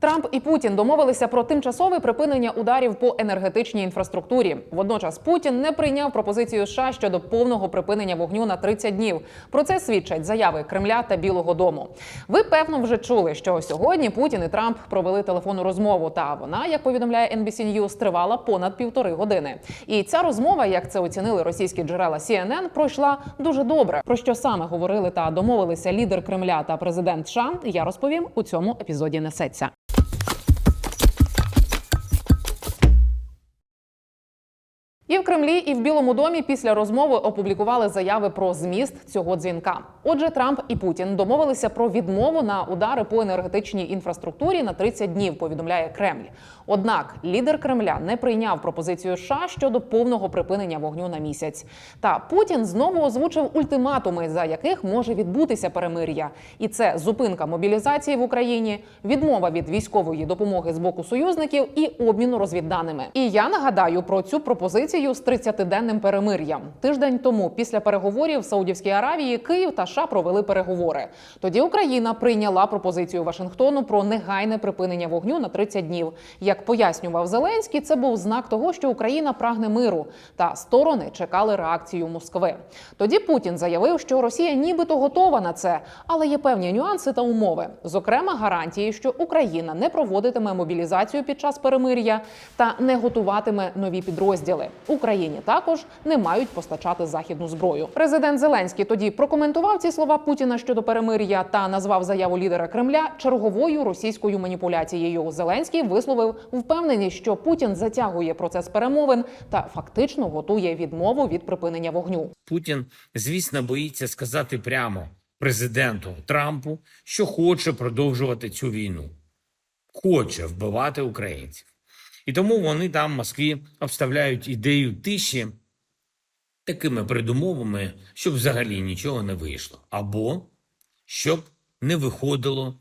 Трамп і Путін домовилися про тимчасове припинення ударів по енергетичній інфраструктурі. Водночас Путін не прийняв пропозицію США щодо повного припинення вогню на 30 днів. Про це свідчать заяви Кремля та Білого Дому. Ви певно вже чули, що сьогодні Путін і Трамп провели телефонну розмову. Та вона, як повідомляє NBC News, тривала понад півтори години. І ця розмова, як це оцінили російські джерела CNN, пройшла дуже добре. Про що саме говорили та домовилися лідер Кремля та президент США, я розповім у цьому епізоді. Несеться. І в Кремлі, і в Білому домі після розмови опублікували заяви про зміст цього дзвінка. Отже, Трамп і Путін домовилися про відмову на удари по енергетичній інфраструктурі на 30 днів. Повідомляє Кремль. Однак лідер Кремля не прийняв пропозицію США щодо повного припинення вогню на місяць. Та Путін знову озвучив ультиматуми, за яких може відбутися перемир'я. І це зупинка мобілізації в Україні, відмова від військової допомоги з боку союзників і обміну розвідданими. І я нагадаю про цю пропозицію з 30-денним перемир'ям. Тиждень тому, після переговорів в Саудівській Аравії, Київ та США провели переговори. Тоді Україна прийняла пропозицію Вашингтону про негайне припинення вогню на 30 днів. Як пояснював Зеленський, це був знак того, що Україна прагне миру, та сторони чекали реакцію Москви. Тоді Путін заявив, що Росія нібито готова на це, але є певні нюанси та умови, зокрема гарантії, що Україна не проводитиме мобілізацію під час перемир'я та не готуватиме нові підрозділи. Україні також не мають постачати західну зброю. Президент Зеленський тоді прокоментував ці слова Путіна щодо перемир'я та назвав заяву лідера Кремля черговою російською маніпуляцією. Зеленський висловив впевненість, що Путін затягує процес перемовин та фактично готує відмову від припинення вогню. Путін, звісно, боїться сказати прямо президенту Трампу, що хоче продовжувати цю війну, хоче вбивати українців. І тому вони там в Москві обставляють ідею тиші такими придумовами, щоб взагалі нічого не вийшло, або щоб не виходило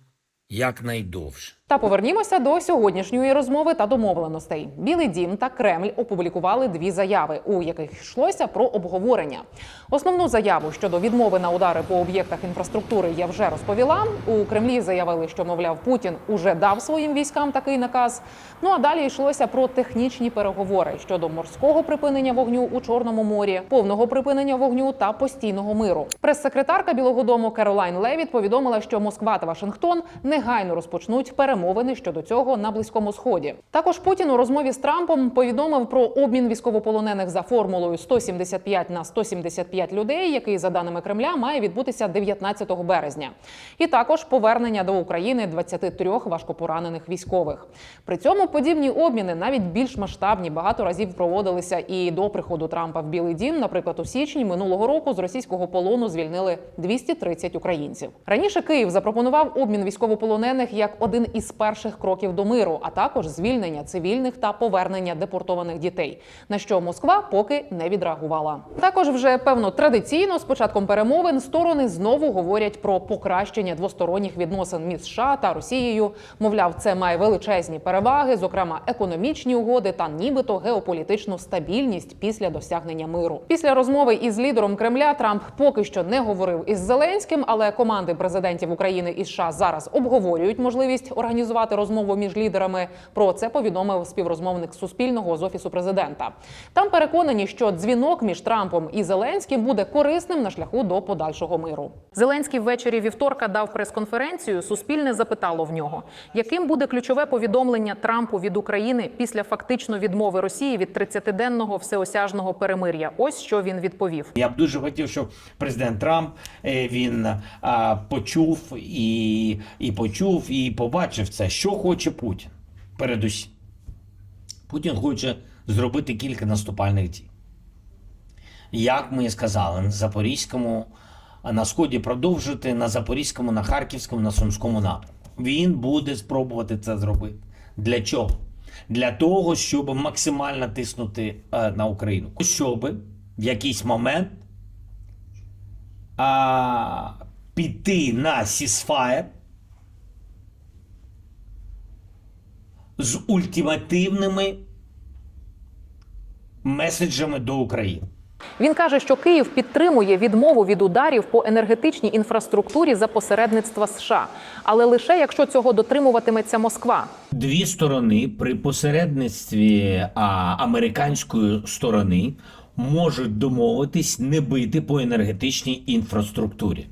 якнайдовше. Та повернімося до сьогоднішньої розмови та домовленостей. Білий дім та Кремль опублікували дві заяви, у яких йшлося про обговорення. Основну заяву щодо відмови на удари по об'єктах інфраструктури я вже розповіла. У Кремлі заявили, що мовляв Путін уже дав своїм військам такий наказ. Ну а далі йшлося про технічні переговори щодо морського припинення вогню у Чорному морі, повного припинення вогню та постійного миру. Прес-секретарка Білого Дому Керолайн Левіт повідомила, що Москва та Вашингтон негайно розпочнуть перемовини щодо цього на близькому сході. Також Путін у розмові з Трампом повідомив про обмін військовополонених за формулою 175 на 175 людей, який за даними Кремля має відбутися 19 березня, і також повернення до України 23 важкопоранених військових. При цьому подібні обміни навіть більш масштабні багато разів проводилися і до приходу Трампа в Білий Дім. Наприклад, у січні минулого року з російського полону звільнили 230 українців. Раніше Київ запропонував обмін військовополонених як один із перших кроків до миру, а також звільнення цивільних та повернення депортованих дітей. На що Москва поки не відреагувала. Також вже певно традиційно з початком перемовин сторони знову говорять про покращення двосторонніх відносин між США та Росією. Мовляв, це має величезні переваги, зокрема економічні угоди та нібито геополітичну стабільність після досягнення миру. Після розмови із лідером Кремля Трамп поки що не говорив із Зеленським, але команди президентів України і США зараз обговорюють можливість організувати розмову між лідерами. Про це повідомив співрозмовник Суспільного з офісу президента. Там переконані, що дзвінок між Трампом і Зеленським буде корисним на шляху до подальшого миру. Зеленський ввечері вівторка дав прес-конференцію. Суспільне запитало в нього, яким буде ключове повідомлення Трампу від України після фактично відмови Росії від 30-денного всеосяжного перемир'я. Ось що він відповів. Я б дуже хотів, щоб президент Трамп е, він а, почув і, і почув, і побачив це, що хоче Путін. Передусім, Путін хоче зробити кілька наступальних дій. Як ми і сказали, на Запорізькому, на сході продовжити, на Запорізькому, на Харківському, на Сумському напрямку. Він буде спробувати це зробити. Для чого? Для того, щоб максимально тиснути е, на Україну. Щоб в якийсь момент а, піти на сісфаєр з ультимативними меседжами до України. Він каже, що Київ підтримує відмову від ударів по енергетичній інфраструктурі за посередництва США, але лише якщо цього дотримуватиметься Москва. Дві сторони при посередництві а, американської сторони можуть домовитись не бити по енергетичній інфраструктурі.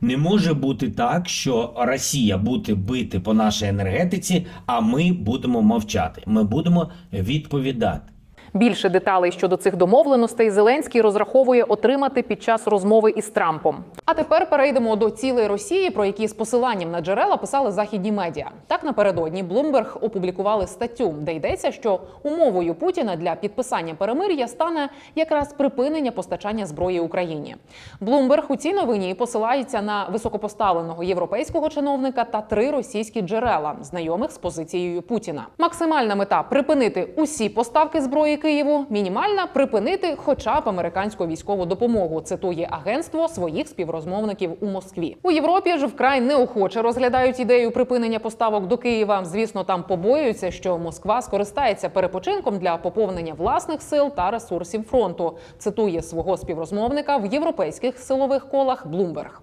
Не може бути так, що Росія буде бити по нашій енергетиці, а ми будемо мовчати. Ми будемо відповідати. Більше деталей щодо цих домовленостей Зеленський розраховує отримати під час розмови із Трампом. А тепер перейдемо до цілей Росії, про які з посиланням на джерела писали західні медіа. Так напередодні Bloomberg опублікували статтю, де йдеться, що умовою Путіна для підписання перемир'я стане якраз припинення постачання зброї Україні. Bloomberg у цій новині посилається на високопоставленого європейського чиновника та три російські джерела, знайомих з позицією Путіна. Максимальна мета припинити усі поставки зброї Києву, мінімальна припинити хоча б американську військову допомогу. Цитує агентство своїх співрозмовників у Москві. У Європі ж вкрай неохоче розглядають ідею припинення поставок до Києва. Звісно, там побоюються, що Москва скористається перепочинком для поповнення власних сил та ресурсів фронту. Цитує свого співрозмовника в європейських силових колах Bloomberg.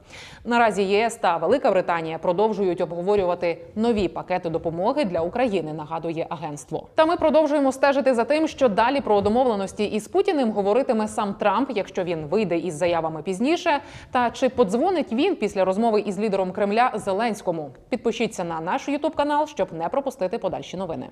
Наразі ЄС та Велика Британія продовжують обговорювати нові пакети допомоги для України. Нагадує агентство. Та ми продовжуємо стежити за тим, що далі про домовленості із Путіним говоритиме сам Трамп, якщо він вийде із заявами пізніше. Та чи подзвонить він після розмови із лідером Кремля Зеленському? Підпишіться на наш Ютуб канал, щоб не пропустити подальші новини.